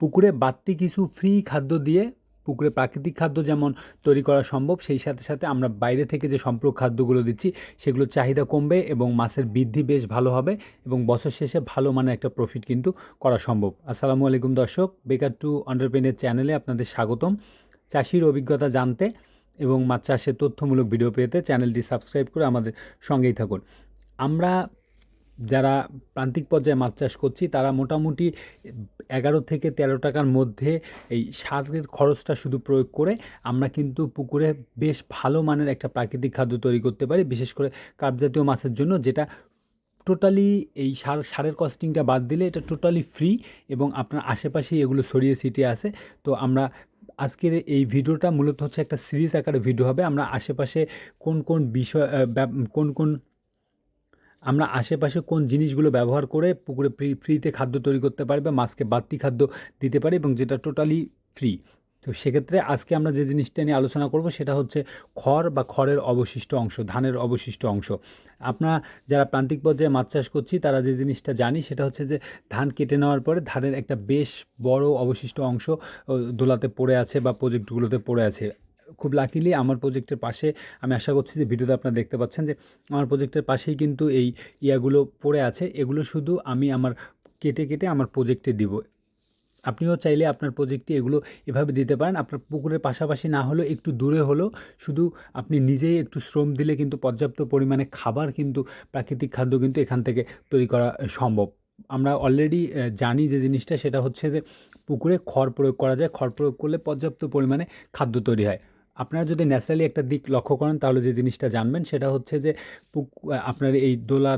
পুকুরে বাড়তি কিছু ফ্রি খাদ্য দিয়ে পুকুরে প্রাকৃতিক খাদ্য যেমন তৈরি করা সম্ভব, সেই সাথে সাথে আমরা বাইরে থেকে যে সম্পূরক খাদ্যগুলো দিচ্ছি, সেগুলোর চাহিদা কমবে এবং মাছের বৃদ্ধি বেশ ভালো হবে এবং বছর শেষে ভালো মানের একটা প্রফিট কিন্তু করা সম্ভব। আসসালামু আলাইকুম দর্শক বেকার টু অন্টারপ্রেনের চ্যানেলে আপনাদের স্বাগতম। চাষির অভিজ্ঞতা জানতে এবং মাছ চাষের তথ্যমূলক ভিডিও পেতে চ্যানেলটি সাবস্ক্রাইব করে আমাদের সঙ্গেই থাকুন। আমরা যারা প্রান্তিক পর্যায়ে মাছ চাষ করছি, তারা মোটামুটি এগারো থেকে তেরো টাকার মধ্যে এই সারের খরচটা শুধু প্রয়োগ করে আমরা কিন্তু পুকুরে বেশ ভালো মানের একটা প্রাকৃতিক খাদ্য তৈরি করতে পারি, বিশেষ করে কার্প জাতীয় মাছের জন্য, যেটা টোটালি এই সার, সারের কস্টিংটা বাদ দিলে এটা টোটালি ফ্রি এবং আপনার আশেপাশেই এগুলো ছড়িয়ে ছিটিয়ে আসে। তো আমরা আজকের এই ভিডিওটা মূলত হচ্ছে একটা সিরিজ আকারে ভিডিও হবে। আমরা আশেপাশে কোন কোন বিষয় কোন কোন আমরা আশেপাশে কোন জিনিসগুলো ব্যবহার করে পুকুরে ফ্রি, ফ্রিতে খাদ্য তৈরি করতে পারি বা মাছকে বাড়তি খাদ্য দিতে পারি এবং যেটা টোটালি ফ্রি তো সেক্ষেত্রে আজকে আমরা যে জিনিসটা নিয়ে আলোচনা করব সেটা হচ্ছে খড় বা খড়ের অবশিষ্ট অংশ, ধানের অবশিষ্ট অংশ। আপনার যারা প্রান্তিক পর্যায়ে মাছ চাষ করছি, তারা যে জিনিসটা জানি সেটা হচ্ছে যে ধান কেটে নেওয়ার পরে ধানের একটা বেশ বড় অবশিষ্ট অংশ দোলাতে পড়ে আছে বা প্রজেক্টগুলোতে পড়ে আছে। খুব লাকিলি আমার প্রজেক্টের পাশে, আমি আশা করছি যে ভিডিওতে আপনারা দেখতে পাচ্ছেন যে আমার প্রজেক্টের পাশেই কিন্তু এই ইয়াগুলো পড়ে আছে। এগুলো শুধু আমি আমার কেটে কেটে আমার প্রজেক্টে দিব। আপনিও চাইলে আপনার প্রজেক্টে এগুলো এভাবে দিতে পারেন। আপনার পুকুরের পাশাপাশি না হলেও একটু দূরে হলেও শুধু আপনি নিজেই একটু শ্রম দিলে কিন্তু পর্যাপ্ত পরিমাণে খাবার কিন্তু প্রাকৃতিক খাদ্য কিন্তু এখান থেকে তৈরি করা সম্ভব। আমরা অলরেডি জানি যে জিনিসটা, সেটা হচ্ছে যে পুকুরে খড় প্রয়োগ করা যায়। খড় প্রয়োগ করলে পর্যাপ্ত পরিমাণে খাদ্য তৈরি হয়। আপনারা যদি ন্যাচারালি একটা দিক লক্ষ্য করেন, তাহলে যে জিনিসটা জানবেন সেটা হচ্ছে যে আপনার এই দোলা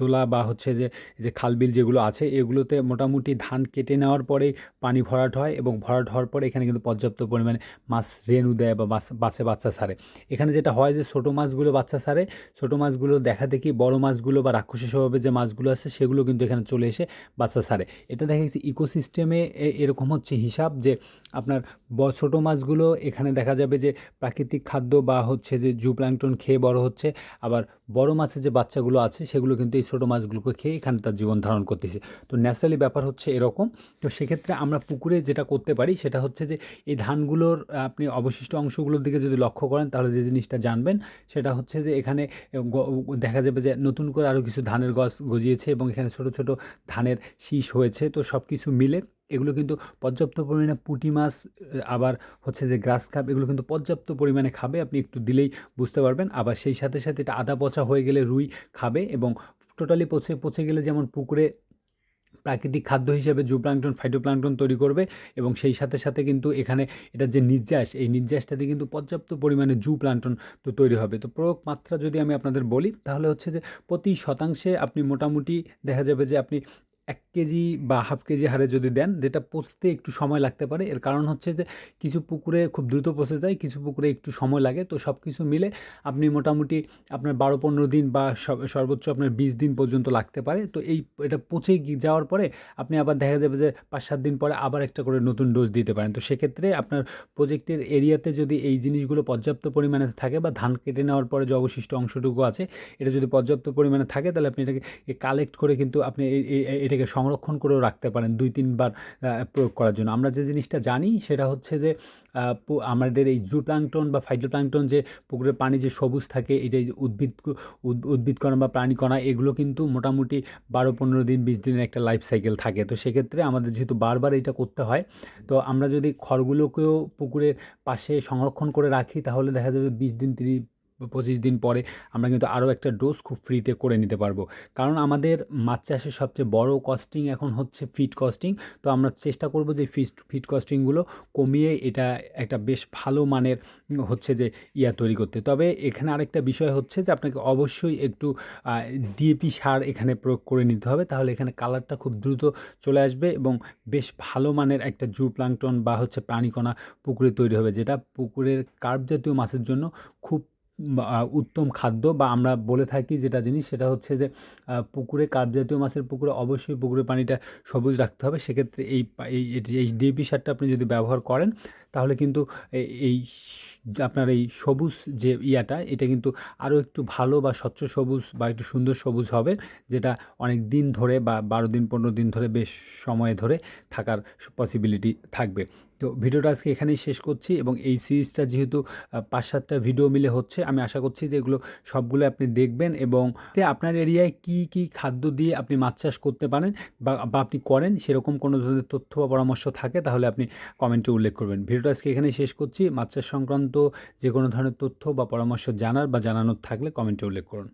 দোলা বা হচ্ছে যে যে খালবিল যেগুলো আছে, এগুলোতে মোটামুটি ধান কেটে নেওয়ার পরেই পানি ভরাট হয় এবং ভরাট হওয়ার পরে এখানে কিন্তু পর্যাপ্ত পরিমাণে মাছ রেণু দেয় বা বাসে বাচ্চা সারে। এখানে যেটা হয় যে ছোটো মাছগুলো বাচ্চা সারে, ছোটো মাছগুলো দেখা দেখি বড় মাছগুলো বা রাক্ষসী স্বভাবে যে মাছগুলো আছে, সেগুলো কিন্তু এখানে চলে এসে বাচ্চা সারে। এটা দেখা গেছে ইকোসিস্টেমে এরকম হচ্ছে হিসাব যে আপনার ছোটো মাছগুলো এখানে দেখা যাবে যে প্রাকৃতিক খাদ্য বা হচ্ছে যে জু প্ল্যাঙ্কটন খেয়ে বড় হচ্ছে, আবার বড় মাছের যে বাচ্চাগুলো আছে, সেগুলো কিন্তু এই ছোটো মাছগুলোকে খেয়ে এখানে তার জীবন ধারণ করতেছে। তো ন্যাচারালি ব্যাপার হচ্ছে এরকম। তো সেক্ষেত্রে আমরা পুকুরে যেটা করতে পারি, সেটা হচ্ছে যে এই ধানগুলোর আপনি অবশিষ্ট অংশগুলোর দিকে যদি লক্ষ্য করেন, তাহলে যে জিনিসটা জানবেন, সেটা হচ্ছে যে এখানে দেখা যাবে যে নতুন করে আরও কিছু ধানের গছ গজিয়েছে এবং এখানে ছোট ছোট ধানের শীষ হয়েছে। তো সব কিছু মিলে এগুলো কিন্তু পর্যাপ্ত পরিমাণে পুঁটি মাছ আবার হচ্ছে যে গ্রাস কাপ, এগুলো কিন্তু পর্যাপ্ত পরিমাণে খাবে। আপনি একটু দিলেই বুঝতে পারবেন। আবার সেই সাথে সাথে এটা আদা পচা হয়ে গেলে রুই খাবে এবং টোটালি পচে পচে গেলে যেমন পুকুরে প্রাকৃতিক খাদ্য হিসেবে জুপ্লাঙ্কটন ফাইটোপ্লাঙ্কটন তৈরি করবে এবং সেই সাথে সাথে কিন্তু এখানে এটা যে নির্যাস, এই নির্যাসটাতে কিন্তু পর্যাপ্ত পরিমাণে জু প্লান্টন তো তৈরি হবে। তো প্রয়োগ মাত্রা যদি আমি আপনাদের বলি, তাহলে হচ্ছে যে প্রতি শতাংশে আপনি মোটামুটি দেখা যাবে যে আপনি এক কেজি বা হাফ কেজি হারে যদি দেন, যেটা পচতে একটু সময় লাগতে পারে। এর কারণ হচ্ছে যে, কিছু পুকুরে খুব দ্রুত পচে যায়, কিছু পুকুরে একটু সময় লাগে। তো সব কিছু মিলে আপনি মোটামুটি আপনার বারো পনেরো দিন বা সর্বোচ্চ আপনার বিশ দিন পর্যন্ত লাগতে পারে। তো এই, এটা পচে যাওয়ার পরে আপনি আবার দেখা যাবে যে, পাঁচ সাত দিন পরে আবার একটা করে নতুন ডোজ দিতে পারেন। তো সেক্ষেত্রে আপনার প্রজেক্টের এরিয়াতে যদি এই জিনিসগুলো পর্যাপ্ত পরিমাণে থাকে বা ধান কেটে নেওয়ার পরে যে অবশিষ্ট অংশটুকু আছে, এটা যদি পর্যাপ্ত পরিমাণে থাকে, তাহলে আপনি এটাকে কালেক্ট করে কিন্তু আপনি এটাকে সংরক্ষণ করেও রাখতে পারেন দুই, তিনবার প্রয়োগ করার জন্য। আমরা যে জিনিসটা জানি সেটা হচ্ছে যে আমাদের এই জু প্লাঙ্কটন বা ফাইটোপ্লাঙ্কটন যে পুকুরের পানি যে সবুজ থাকে এটা উদ্ভিদ, উদ- উদ্ভিদকণা বা প্রাণীকণা এগুলো কিন্তু মোটামুটি বারো, পনেরো দিন, বিশ দিনের একটা লাইফ সাইকেল থাকে। তো সেক্ষেত্রে আমাদের যেহেতু বারবার এটা করতে হয়, তো আমরা যদি খড়গুলোকেও পুকুরের পাশে সংরক্ষণ করে রাখি, তাহলে দেখা যাবে বিশ দিন, তিরিশ পঁচিশ দিন পরে আমরা কিন্তু আরও একটা ডোজ খুব ফ্রিতে করে নিতে পারব। কারণ আমাদের মাছ চাষের সবচেয়ে বড় কস্টিং এখন হচ্ছে ফিড কস্টিং তো আমরা চেষ্টা করব যে ফিড ফিড কস্টিংগুলো কমিয়ে এটা একটা বেশ ভালো মানের হচ্ছে যে ইয়া তৈরি করতে। তবে এখানে আরেকটা বিষয় হচ্ছে যে আপনাকে অবশ্যই একটু ডিএপি সার এখানে প্রয়োগ করে নিতে হবে। তাহলে এখানে কালারটা খুব দ্রুত চলে আসবে এবং বেশ ভালো মানের একটা জু প্লাঙ্কটন বা হচ্ছে প্রাণীকণা পুকুরে তৈরি হবে। যেটা পুকুরের কার্প জাতীয় মাছের জন্য খুব উত্তম খাদ্য বা, আমরা বলে থাকি যেটা জিনিস সেটা হচ্ছে যে পুকুরে কার্প জাতীয় মাছের পুকুরে অবশ্যই পুকুরের পানিটা সবুজ রাখতে হবে। সেক্ষেত্রে এই এই ডিএপি সারটা আপনি যদি ব্যবহার করেন, তাহলে কিন্তু এই আপনার এই সবুজ যে ইয়াটা, এটা কিন্তু আরও একটু ভালো বা স্বচ্ছ সবুজ বা একটু সুন্দর সবুজ হবে, যেটা অনেক দিন ধরে বা বারো দিন, পনেরো দিন ধরে বেশ সময় ধরে থাকার পসিবিলিটি থাকবে। তো ভিডিওটা আজকে এখানেই শেষ করছি এবং এই সিরিজটা যেহেতু পাঁচ সাতটা ভিডিও মিলে হচ্ছে, আমি আশা করছি যে এগুলো সবগুলো আপনি দেখবেন এবং আপনার এরিয়ায় কি কি খাদ্য দিয়ে আপনি মাছ চাষ করতে পারেন বা আপনি করেন সেরকম কোনো ধরনের তথ্য বা পরামর্শ থাকে তাহলে আপনি কমেন্টে উল্লেখ করবেন। ভিডিওটা আজকে এখানেই শেষ করছি। মাছ চাষ সংক্রান্ত যে কোনো ধরনের তথ্য বা পরামর্শ জানার বা জানানোর থাকলে কমেন্টে উল্লেখ করুন।